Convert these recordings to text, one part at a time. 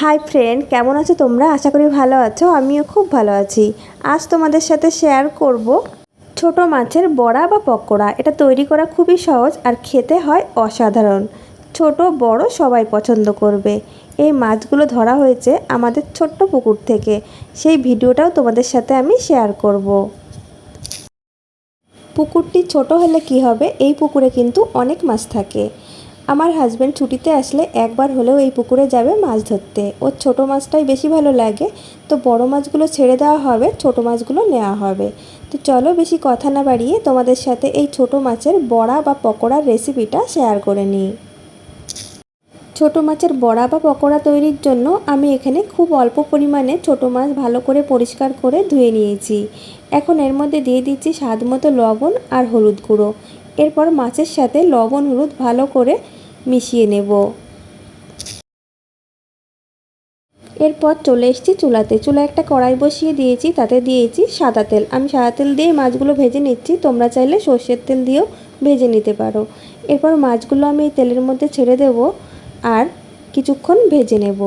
Hi friend কেমন আছো তোমরা? আশা করি ভালো আছো, আমিও খুব ভালো আছি। আজ তোমাদের সাথে শেয়ার করব ছোট মাছের বড়া বা পকোড়া। এটা তৈরি করা খুবই সহজ আর খেতে হয় অসাধারণ। ছোট, বড় সবাই পছন্দ করবে। এই মাছগুলো ধরা হয়েছে আমাদের ছোট্ট পুকুর থেকে। সেই ভিডিওটাও তোমাদের সাথে আমি শেয়ার করব। পুকুরটি ছোট হলে কি হবে? এই পুকুরে কিন্তু অনেক মাছ থাকে। আমার হাজব্যান্ড ছুটিতে আসলে একবার হলেও এই পুকুরে যাবে মাছ ধরতে। ওর ছোট মাছটাই বেশি ভালো লাগে। তো বড় মাছগুলো ছেড়ে দেওয়া হবে, ছোট মাছগুলো নেওয়া হবে। তো চলো বেশি কথা না বাড়িয়ে তোমাদের সাথে এই ছোট মাছের বড়া বা পকোড়ার রেসিপিটা শেয়ার করে নিই। ছোট মাছের বড়া বা পকোড়া তৈরির জন্য আমি এখানে খুব অল্প পরিমাণে ছোট মাছ ভালো করে পরিষ্কার করে ধুয়ে নিয়েছি। এখন এর মধ্যে দিয়ে দিচ্ছি স্বাদ মতো লবণ আর হলুদ গুঁড়ো। এরপর মাছের সাথে লবণ হলুদ ভালো করে মিশিয়ে নেব। এরপর চলে এসেছি চুলাতে। চুলা একটা কড়াই বসিয়ে দিয়েছি, তাতে দিয়েছি সাদা তেল। আমি সাদা তেল দিয়ে মাছগুলো ভেজে নিচ্ছি। তোমরা চাইলে সর্ষের তেল দিয়েও ভেজে নিতে পারো। এরপর মাছগুলো আমি এই তেলের মধ্যে ছেড়ে দেব আর কিছুক্ষণ ভেজে নেব।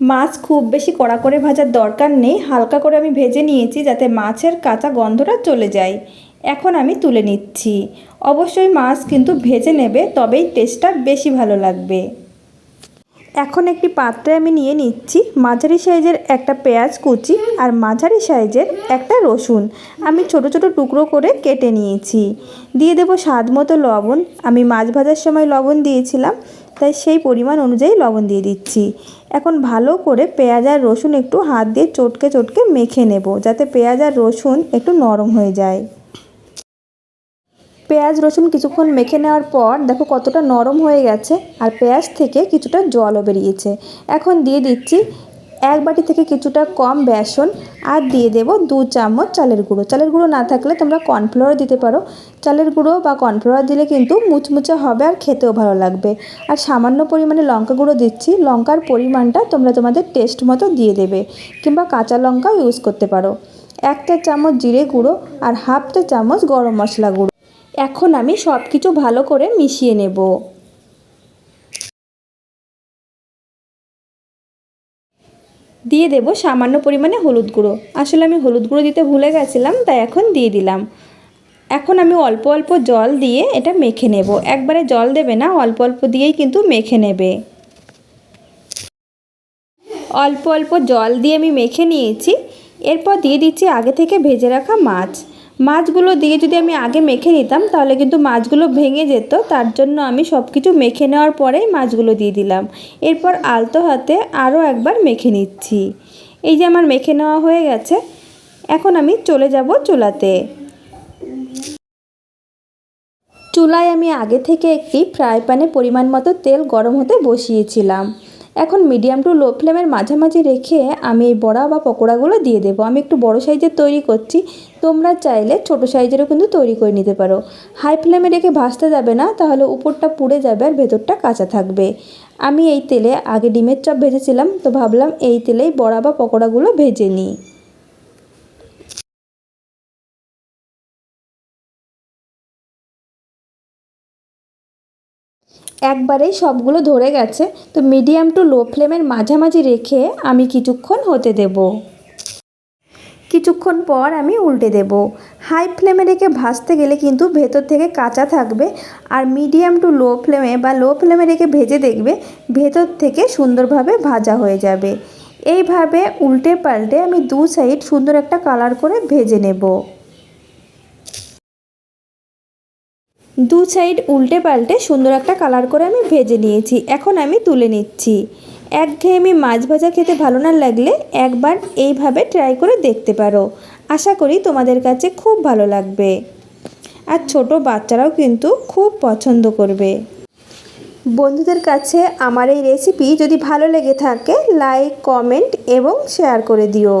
মাছ খুব বেশি কড়া করে ভাজার দরকার নেই। হালকা করে আমি ভেজে নিয়েছি যাতে মাছের কাঁচা গন্ধটা চলে যায়। এখন আমি তুলে নিচ্ছি। অবশ্যই মাছ কিন্তু ভেজে নেবে, তবেই টেস্টটা বেশি ভালো লাগবে। এখন একটি পাত্রে আমি নিয়ে নিচ্ছি মাঝারি সাইজের একটা পেঁয়াজ কুচি আর মাঝারি সাইজের একটা রসুন। আমি ছোট ছোট টুকরো করে কেটে নিয়েছি। দিয়ে দেবো স্বাদ মতো লবণ। আমি মাছ ভাজার সময় লবণ দিয়েছিলাম, তাই সেই পরিমাণ অনুযায়ী লবণ দিয়ে দিচ্ছি। এখন ভালো করে পেঁয়াজ আর রসুন একটু হাত দিয়ে চটকে চটকে মেখে নেব, যাতে পেঁয়াজ আর রসুন একটু নরম হয়ে যায়। পেঁয়াজ, রসুন কিছুক্ষণ মেখে নেওয়ার পর দেখো কতটা নরম হয়ে গেছে আর পেঁয়াজ থেকে কিছুটা জলও বেরিয়েছে। এখন দিয়ে দিচ্ছি এক বাটি থেকে কিছুটা কম বেসন আর দিয়ে দেব দু চামচ চালের গুঁড়ো। চালের গুঁড়ো না থাকলে তোমরা কর্নফ্লাওয়ার দিতে পারো। চালের গুঁড়ো বা কর্নফ্লাওয়ার দিলে কিন্তু মুচমুচে হবে আর খেতেও ভালো লাগবে। আর সামান্য পরিমাণে লঙ্কা গুঁড়ো দিচ্ছি। লঙ্কার পরিমাণটা তোমরা তোমাদের টেস্ট মতো দিয়ে দেবে কিংবা কাঁচা লঙ্কাও ইউজ করতে পারো। একটা চামচ জিরে গুঁড়ো আর হাফটা চামচ গরম মশলা গুঁড়ো। এখন আমি সব কিছু ভালো করে মিশিয়ে নেব। দিয়ে দেব সামান্য পরিমাণে হলুদ গুঁড়ো। আসলে আমি হলুদ গুঁড়ো দিতে ভুলে গেছিলাম, তাই এখন দিয়ে দিলাম। এখন আমি অল্প অল্প জল দিয়ে এটা মেখে নেব। একবারে জল দেবে না, অল্প অল্প দিয়েই কিন্তু মেখে নেবে। অল্প অল্প জল দিয়ে আমি মেখে নিয়েছি। এরপর দিয়ে দিচ্ছি আগে থেকে ভেজে রাখা মাছ। মাছগুলো দিয়ে যদি আমি আগে মেখে নিতাম, তাহলে কিন্তু মাছগুলো ভেঙে যেত। তার জন্য আমি সব কিছু মেখে নেওয়ার পরেই মাছগুলো দিয়ে দিলাম। এরপর আলতো হাতে আরও একবার মেখে নিচ্ছি। এই যে আমার মেখে নেওয়া হয়ে গেছে, এখন আমি চলে যাব চুলাতে। চুলায় আমি আগে থেকে একটি ফ্রাই প্যানে পরিমাণ মতো তেল গরম হতে বসিয়েছিলাম। এখন মিডিয়াম টু লো ফ্লেমের মাঝামাঝি রেখে আমি এই বড়া বা পকোড়াগুলো দিয়ে দেবো। আমি একটু বড় সাইজের তৈরি করছি। তোমরা চাইলে ছোট সাইজেরও কিন্তু তৈরি করে নিতে পারো। হাই ফ্লেমে রেখে ভাজতে যাবে না, তাহলে উপরটা পুড়ে যাবে আর ভেতরটা কাঁচা থাকবে। আমি এই তেলে আগে ডিমের চপ ভেজেছিলাম, তো ভাবলাম এই তেলেই বড়া বা পকোড়াগুলো ভেজে নিই। একবারেই সবগুলো ধরে গেছে। তো মিডিয়াম টু লো ফ্লেমের মাঝামাঝি রেখে আমি কিছুক্ষণ হতে দেব। কিছুক্ষণ পর আমি উল্টে দেব। হাই ফ্লেমে রেখে ভাজতে গেলে কিন্তু ভেতর থেকে কাঁচা থাকবে আর মিডিয়াম টু লো ফ্লেমে বা লো ফ্লেমে রেখে ভেজে দেখবে ভেতর থেকে সুন্দরভাবে ভাজা হয়ে যাবে। এইভাবে উল্টে পাল্টে আমি দু সাইড সুন্দর একটা কালার করে ভেজে নেব। দু সাইড উল্টে পাল্টে সুন্দর একটা কালার করে আমি ভেজে নিয়েছি। এখন আমি তুলে নিচ্ছি। একঘেয়েমি মাছ ভাজা খেতে ভালো না লাগলে একবার এইভাবে ট্রাই করে দেখতে পারো। আশা করি তোমাদের কাছে খুব ভালো লাগবে। আর ছোট বাচ্চারাও কিন্তু খুব পছন্দ করবে। বন্ধুদের কাছে আমার এই রেসিপি যদি ভালো লেগে থাকে লাইক কমেন্ট এবং শেয়ার করে দিও।